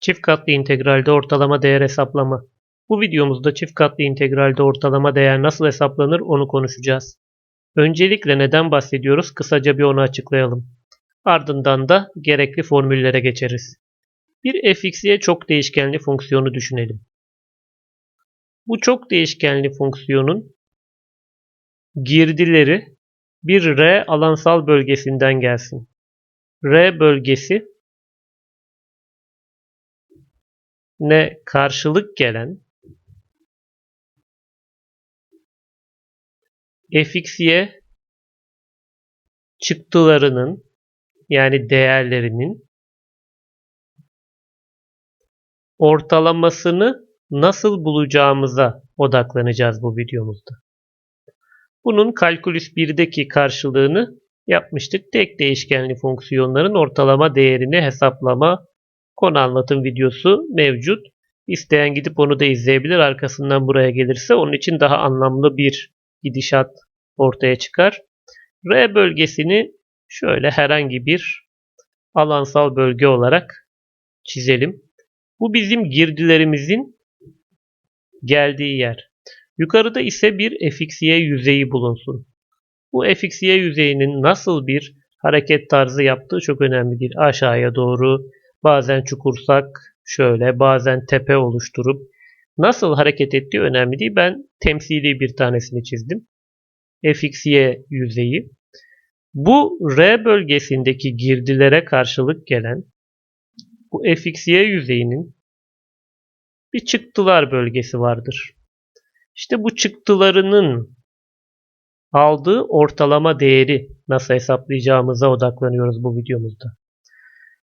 Çift katlı integralde ortalama değer hesaplama. Bu videomuzda çift katlı integralde ortalama değer nasıl hesaplanır onu konuşacağız. Öncelikle neden bahsediyoruz kısaca bir onu açıklayalım. Ardından da gerekli formüllere geçeriz. Bir fx'ye çok değişkenli fonksiyonu düşünelim. Bu çok değişkenli fonksiyonun girdileri bir R alansal bölgesinden gelsin. R bölgesi ne karşılık gelen fxy çıktılarının yani değerlerinin ortalamasını nasıl bulacağımıza odaklanacağız bu videomuzda. Bunun kalkülüs 1'deki karşılığını yapmıştık. Tek değişkenli fonksiyonların ortalama değerini hesaplama konu anlatım videosu mevcut. İsteyen gidip onu da izleyebilir. Arkasından buraya gelirse onun için daha anlamlı bir gidişat ortaya çıkar. R bölgesini şöyle herhangi bir alansal bölge olarak çizelim. Bu bizim girdilerimizin geldiği yer. Yukarıda ise bir fxy yüzeyi bulunsun. Bu fxy yüzeyinin nasıl bir hareket tarzı yaptığı çok önemlidir. Aşağıya doğru bazen çukursak şöyle bazen tepe oluşturup nasıl hareket ettiği önemli değil. Ben temsili bir tanesini çizdim. fxy yüzeyi. Bu R bölgesindeki girdilere karşılık gelen bu fxy yüzeyinin bir çıktılar bölgesi vardır. İşte bu çıktılarının aldığı ortalama değeri nasıl hesaplayacağımıza odaklanıyoruz bu videomuzda.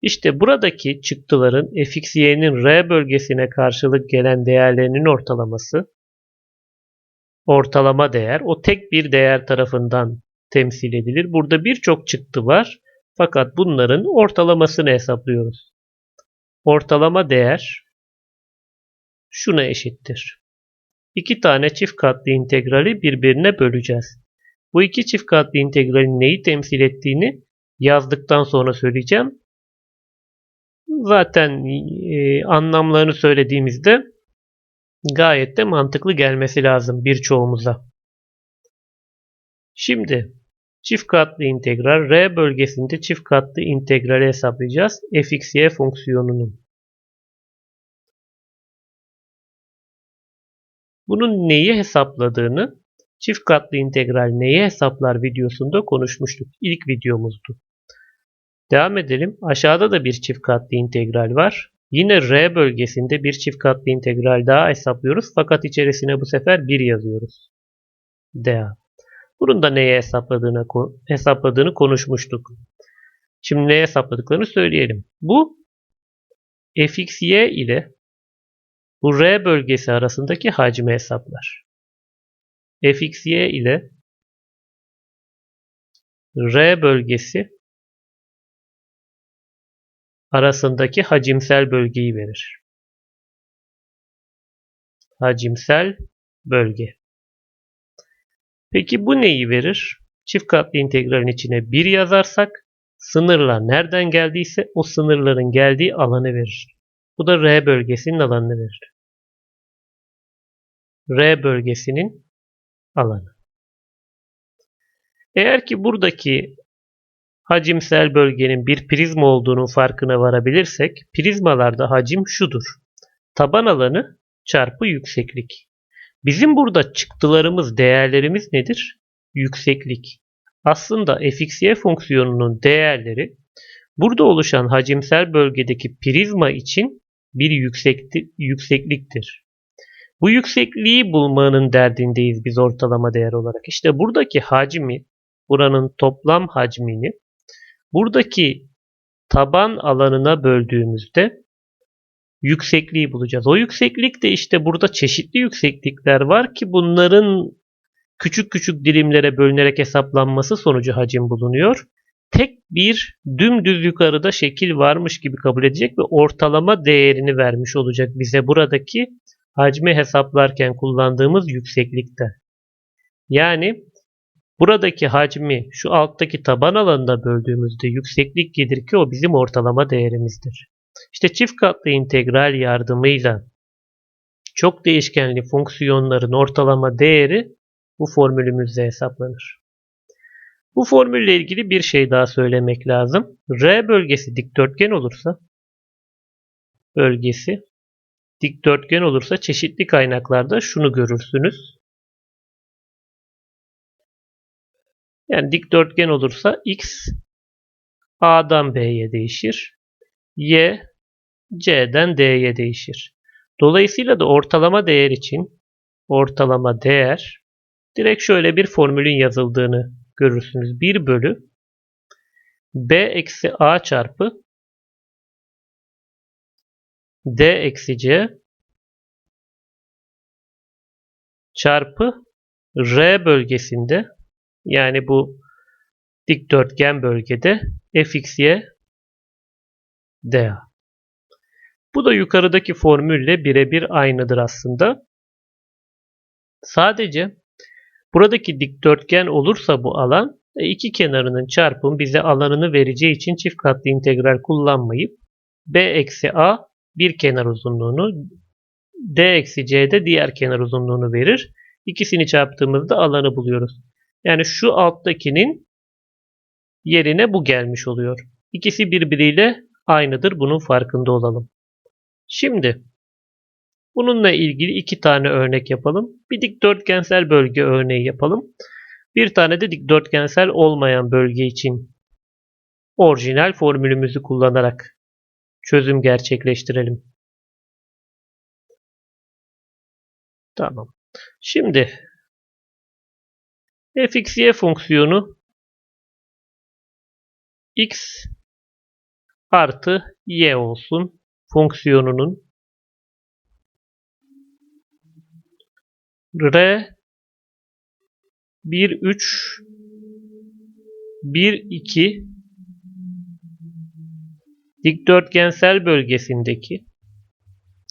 İşte buradaki çıktıların fxy'nin R bölgesine karşılık gelen değerlerinin ortalaması ortalama değer o tek bir değer tarafından temsil edilir. Burada birçok çıktı var fakat bunların ortalamasını hesaplıyoruz. Ortalama değer şuna eşittir. İki tane çift katlı integrali birbirine böleceğiz. Bu iki çift katlı integralin neyi temsil ettiğini yazdıktan sonra söyleyeceğim. Zaten e, anlamlarını söylediğimizde gayet de mantıklı gelmesi lazım birçoğumuza. Şimdi çift katlı integral R bölgesinde çift katlı integrali hesaplayacağız. fxy fonksiyonunun. Bunun neyi hesapladığını çift katlı integral neyi hesaplar videosunda konuşmuştuk. İlk videomuzdu. Devam edelim. Aşağıda da bir çift katlı integral var. Yine R bölgesinde bir çift katlı integral daha hesaplıyoruz. Fakat içerisine bu sefer 1 yazıyoruz. DA. Bunun da neye hesapladığını, hesapladığını konuşmuştuk. Şimdi neye hesapladıklarını söyleyelim. Bu fxy ile bu R bölgesi arasındaki hacmi hesaplar. fxy ile R bölgesi arasındaki hacimsel bölgeyi verir. Hacimsel bölge. Peki bu neyi verir? Çift katlı integralin içine 1 yazarsak sınırlar nereden geldiyse o sınırların geldiği alanı verir. Bu da R bölgesinin alanını verir. R bölgesinin alanı. Eğer ki buradaki hacimsel bölgenin bir prizma olduğunun farkına varabilirsek prizmalarda hacim şudur. Taban alanı çarpı yükseklik. Bizim burada çıktılarımız, değerlerimiz nedir? Yükseklik. Aslında fxy fonksiyonunun değerleri burada oluşan hacimsel bölgedeki prizma için bir yüksekti, yüksekliktir. Bu yüksekliği bulmanın derdindeyiz biz ortalama değer olarak. İşte buradaki hacmi, buranın toplam hacmini buradaki taban alanına böldüğümüzde yüksekliği bulacağız. O yükseklik de işte burada çeşitli yükseklikler var ki bunların küçük küçük dilimlere bölünerek hesaplanması sonucu hacim bulunuyor. Tek bir dümdüz yukarıda şekil varmış gibi kabul edecek ve ortalama değerini vermiş olacak bize buradaki hacmi hesaplarken kullandığımız yükseklikte. Yani buradaki hacmi şu alttaki taban alanına böldüğümüzde yükseklik gelir ki o bizim ortalama değerimizdir. İşte çift katlı integral yardımıyla çok değişkenli fonksiyonların ortalama değeri bu formülümüzde hesaplanır. Bu formülle ilgili bir şey daha söylemek lazım. R bölgesi dikdörtgen olursa bölgesi dikdörtgen olursa çeşitli kaynaklarda şunu görürsünüz. Yani dikdörtgen olursa x A'dan B'ye değişir. Y C'den D'ye değişir. Dolayısıyla da ortalama değer için ortalama değer direkt şöyle bir formülün yazıldığını görürsünüz. 1 bölü B eksi A çarpı D eksi C çarpı R bölgesinde yani bu dikdörtgen bölgede fxy dA. Bu da yukarıdaki formülle birebir aynıdır aslında. Sadece buradaki dikdörtgen olursa bu alan e, iki kenarının çarpımı bize alanını vereceği için çift katlı integral kullanmayıp b eksi a bir kenar uzunluğunu d eksi c de diğer kenar uzunluğunu verir. İkisini çarptığımızda alanı buluyoruz. Yani şu alttakinin yerine bu gelmiş oluyor. İkisi birbiriyle aynıdır. Bunun farkında olalım. Şimdi bununla ilgili iki tane örnek yapalım. Bir dikdörtgensel bölge örneği yapalım. Bir tane de dikdörtgensel olmayan bölge için orijinal formülümüzü kullanarak çözüm gerçekleştirelim. Tamam. Şimdi fxy fonksiyonu x artı y olsun fonksiyonunun r 1 3 1 2 dikdörtgensel bölgesindeki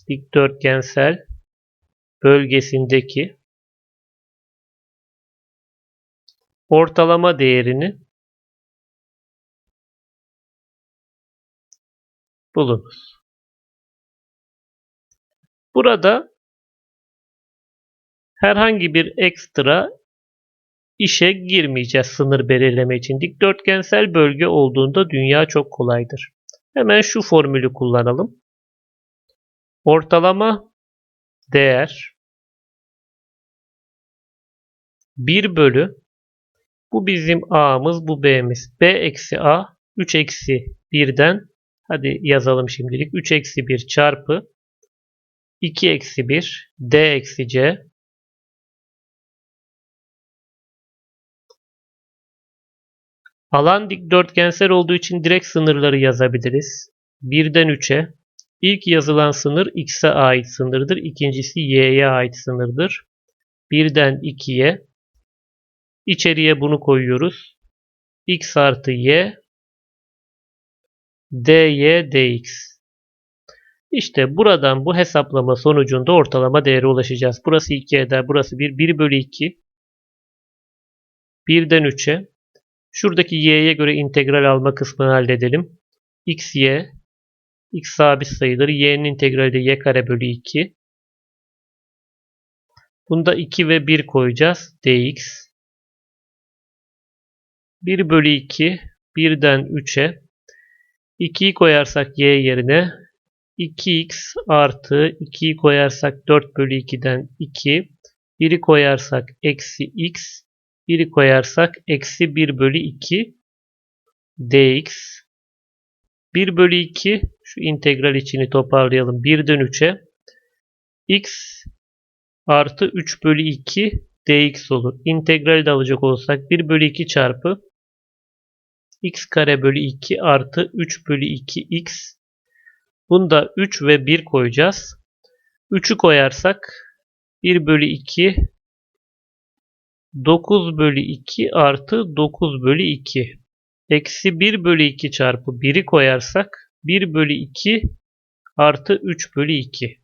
dikdörtgensel bölgesindeki ortalama değerini bulunuz. Burada herhangi bir ekstra işe girmeyeceğiz sınır belirleme için. Dikdörtgensel bölge olduğunda dünya çok kolaydır. Hemen şu formülü kullanalım. Ortalama değer 1 bölü bu bizim A'mız bu B'miz. B eksi A 3 eksi 1'den hadi yazalım şimdilik 3 eksi 1 çarpı 2 eksi 1 D eksi C Alan dikdörtgensel olduğu için direkt sınırları yazabiliriz. 1'den 3'e ilk yazılan sınır x'e ait sınırdır. İkincisi y'ye ait sınırdır. 1'den 2'ye içeriye bunu koyuyoruz. x artı y dy dx. İşte buradan bu hesaplama sonucunda ortalama değere ulaşacağız. Burası 2 eder. Burası 1. 1 bölü 2. 1'den 3'e Şuradaki y'ye göre integral alma kısmını halledelim. x, y. x sabit sayıdır. y'nin integrali de y kare bölü 2. Bunda 2 ve 1 koyacağız. dx. 1 bölü 2. 1'den 3'e. 2'yi koyarsak y yerine 2x artı 2'yi koyarsak 4 bölü 2'den 2. 1'i koyarsak eksi x 1'i koyarsak eksi 1 bölü 2 dx 1 bölü 2 şu integral içini toparlayalım. 1'den 3'e x artı 3 bölü 2 dx olur. İntegrali de alacak olsak 1 bölü 2 çarpı x kare bölü 2 artı 3 bölü 2 x Bunda 3 ve 1 koyacağız. 3'ü koyarsak 1 bölü 2 9 bölü 2 artı 9 bölü 2. Eksi 1 bölü 2 çarpı 1'i koyarsak 1 bölü 2 artı 3 bölü 2.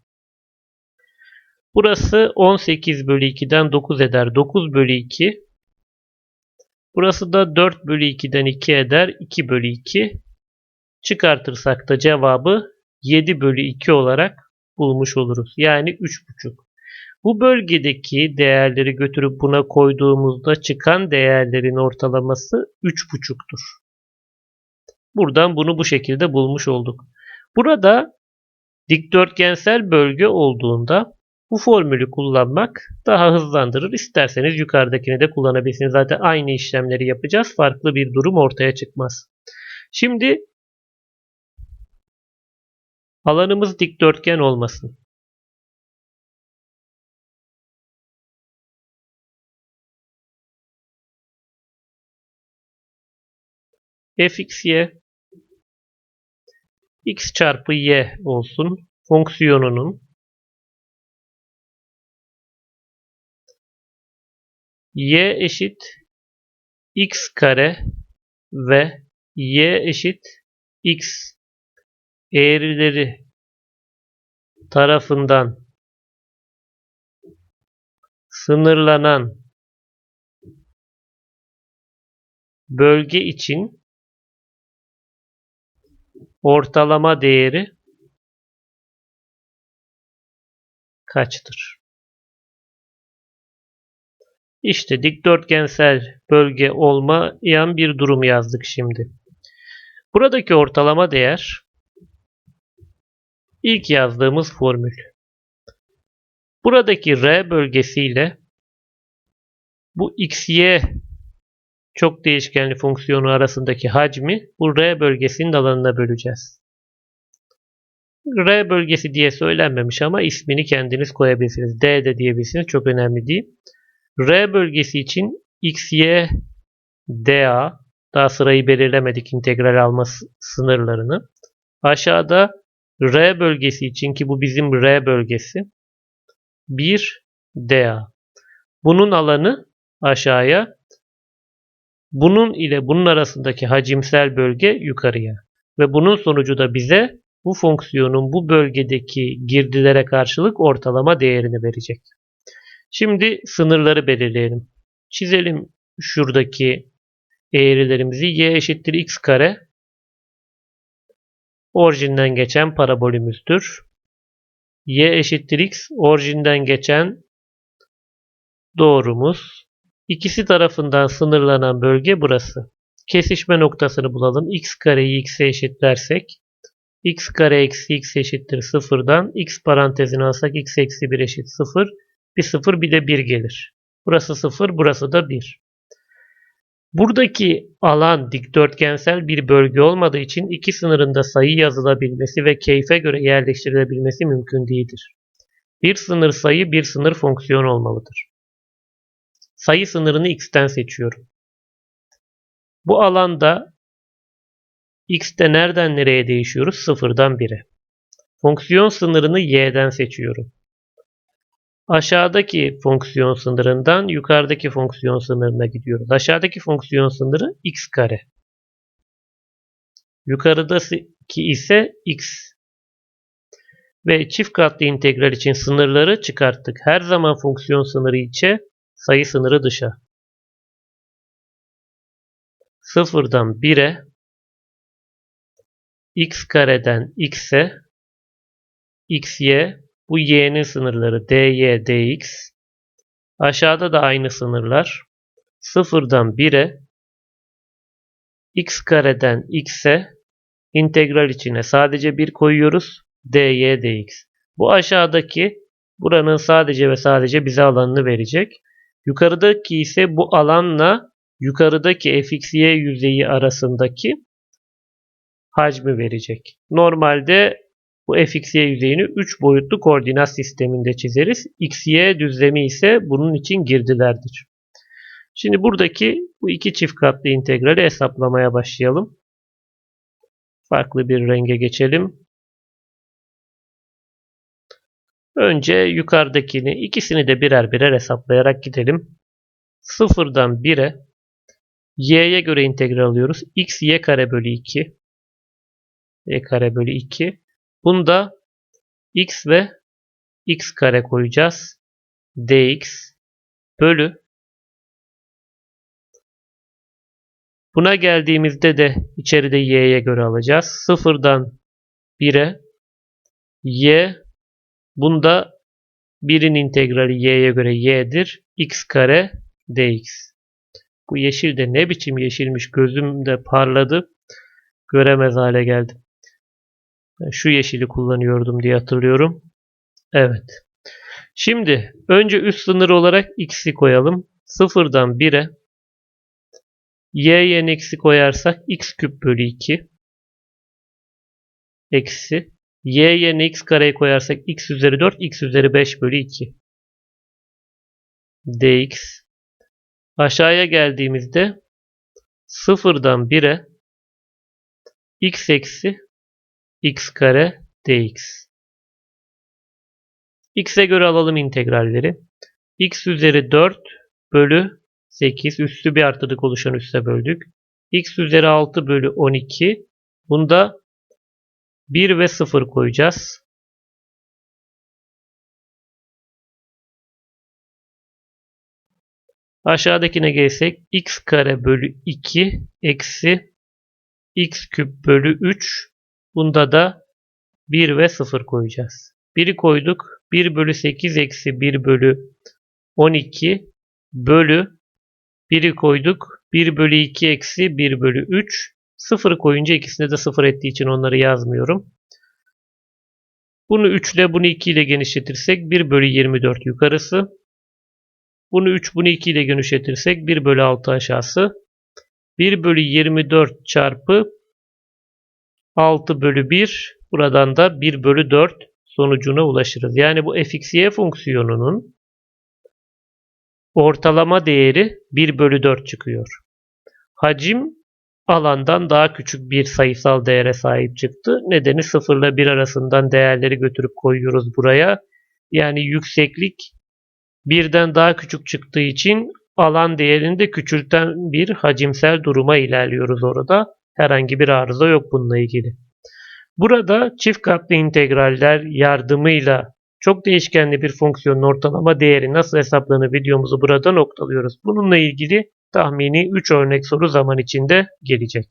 Burası 18 bölü 2'den 9 eder. 9 bölü 2. Burası da 4 bölü 2'den 2 eder. 2 bölü 2. Çıkartırsak da cevabı 7 bölü 2 olarak bulmuş oluruz. Yani 3,5. Bu bölgedeki değerleri götürüp buna koyduğumuzda çıkan değerlerin ortalaması 3,5'tur. Buradan bunu bu şekilde bulmuş olduk. Burada dikdörtgensel bölge olduğunda bu formülü kullanmak daha hızlandırır. İsterseniz yukarıdakini de kullanabilirsiniz. Zaten aynı işlemleri yapacağız. Farklı bir durum ortaya çıkmaz. Şimdi alanımız dikdörtgen olmasın. fxy x çarpı y olsun fonksiyonunun y eşit x kare ve y eşit x eğrileri tarafından sınırlanan bölge için ortalama değeri kaçtır? İşte dikdörtgensel bölge olmayan bir durum yazdık şimdi. Buradaki ortalama değer ilk yazdığımız formül. Buradaki R bölgesiyle bu XY çok değişkenli fonksiyonu arasındaki hacmi bu R bölgesinin alanına böleceğiz. R bölgesi diye söylenmemiş ama ismini kendiniz koyabilirsiniz. D de diyebilirsiniz. Çok önemli değil. R bölgesi için x, y, dA daha sırayı belirlemedik integral alma sınırlarını. Aşağıda R bölgesi için ki bu bizim R bölgesi 1 dA. Bunun alanı aşağıya bunun ile bunun arasındaki hacimsel bölge yukarıya. Ve bunun sonucu da bize bu fonksiyonun bu bölgedeki girdilere karşılık ortalama değerini verecek. Şimdi sınırları belirleyelim. Çizelim şuradaki eğrilerimizi. y eşittir x kare orijinden geçen parabolümüzdür. y eşittir x orijinden geçen doğrumuz. İkisi tarafından sınırlanan bölge burası. Kesişme noktasını bulalım. x kareyi x'e eşitlersek x kare eksi x eşittir sıfırdan x parantezini alsak x eksi 1 eşit sıfır. Bir 0 bir de 1 gelir. Burası 0, burası da 1. Buradaki alan dikdörtgensel bir bölge olmadığı için iki sınırında sayı yazılabilmesi ve keyfe göre yerleştirilebilmesi mümkün değildir. Bir sınır sayı bir sınır fonksiyon olmalıdır. Sayı sınırını x'ten seçiyorum. Bu alanda x'te nereden nereye değişiyoruz? Sıfırdan 1'e. Fonksiyon sınırını y'den seçiyorum. Aşağıdaki fonksiyon sınırından yukarıdaki fonksiyon sınırına gidiyoruz. Aşağıdaki fonksiyon sınırı x kare. Yukarıdaki ise x. Ve çift katlı integral için sınırları çıkarttık. Her zaman fonksiyon sınırı içe, sayı sınırı dışa. Sıfırdan 1'e x kareden x'e xy bu y'nin sınırları dy, dx. Aşağıda da aynı sınırlar. Sıfırdan 1'e x kareden x'e integral içine sadece 1 koyuyoruz. dy, dx. Bu aşağıdaki buranın sadece ve sadece bize alanını verecek. Yukarıdaki ise bu alanla yukarıdaki fxy yüzeyi arasındaki hacmi verecek. Normalde bu fxy yüzeyini 3 boyutlu koordinat sisteminde çizeriz. xy düzlemi ise bunun için girdilerdir. Şimdi buradaki bu iki çift katlı integrali hesaplamaya başlayalım. Farklı bir renge geçelim. Önce yukarıdakini ikisini de birer birer hesaplayarak gidelim. Sıfırdan 1'e y'ye göre integral alıyoruz. x y kare bölü 2 y kare bölü 2 Bunda x ve x kare koyacağız. dx bölü Buna geldiğimizde de içeride y'ye göre alacağız. Sıfırdan 1'e y bunda 1'in integrali y'ye göre y'dir. x kare dx. Bu yeşil de ne biçim yeşilmiş gözümde parladı. Göremez hale geldim. Ben şu yeşili kullanıyordum diye hatırlıyorum. Evet. Şimdi önce üst sınır olarak x'i koyalım. 0'dan 1'e y yerine eksi koyarsak x küp bölü 2 eksi y yerine x kareyi koyarsak x üzeri 4 x üzeri 5 bölü 2 dx aşağıya geldiğimizde 0'dan 1'e x eksi x kare dx x'e göre alalım integralleri x üzeri 4 bölü 8 üstü bir artırdık oluşan üste böldük. x üzeri 6 bölü 12 bunda 1 ve 0 koyacağız. Aşağıdakine gelsek x kare bölü 2 eksi x küp bölü 3 bunda da 1 ve 0 koyacağız. 1'i koyduk. 1 bölü 8 eksi 1 bölü 12 bölü 1'i koyduk. 1 bölü 2 eksi 1 bölü 3. 0 koyunca ikisinde de 0 ettiği için onları yazmıyorum. Bunu 3 ile bunu 2 ile genişletirsek 1 bölü 24 yukarısı. Bunu 3 bunu 2 ile genişletirsek 1 bölü 6 aşağısı. 1 bölü 24 çarpı 6 bölü 1. Buradan da 1 bölü 4 sonucuna ulaşırız. Yani bu fxy fonksiyonunun ortalama değeri 1 bölü 4 çıkıyor. Hacim alandan daha küçük bir sayısal değere sahip çıktı. Nedeni 0 ile 1 arasından değerleri götürüp koyuyoruz buraya. Yani yükseklik birden daha küçük çıktığı için alan değerini de küçülten bir hacimsel duruma ilerliyoruz orada. Herhangi bir arıza yok bununla ilgili. Burada çift katlı integraller yardımıyla çok değişkenli bir fonksiyonun ortalama değeri nasıl hesaplanır videomuzu burada noktalıyoruz. Bununla ilgili tahmini 3 örnek soru zaman içinde gelecek.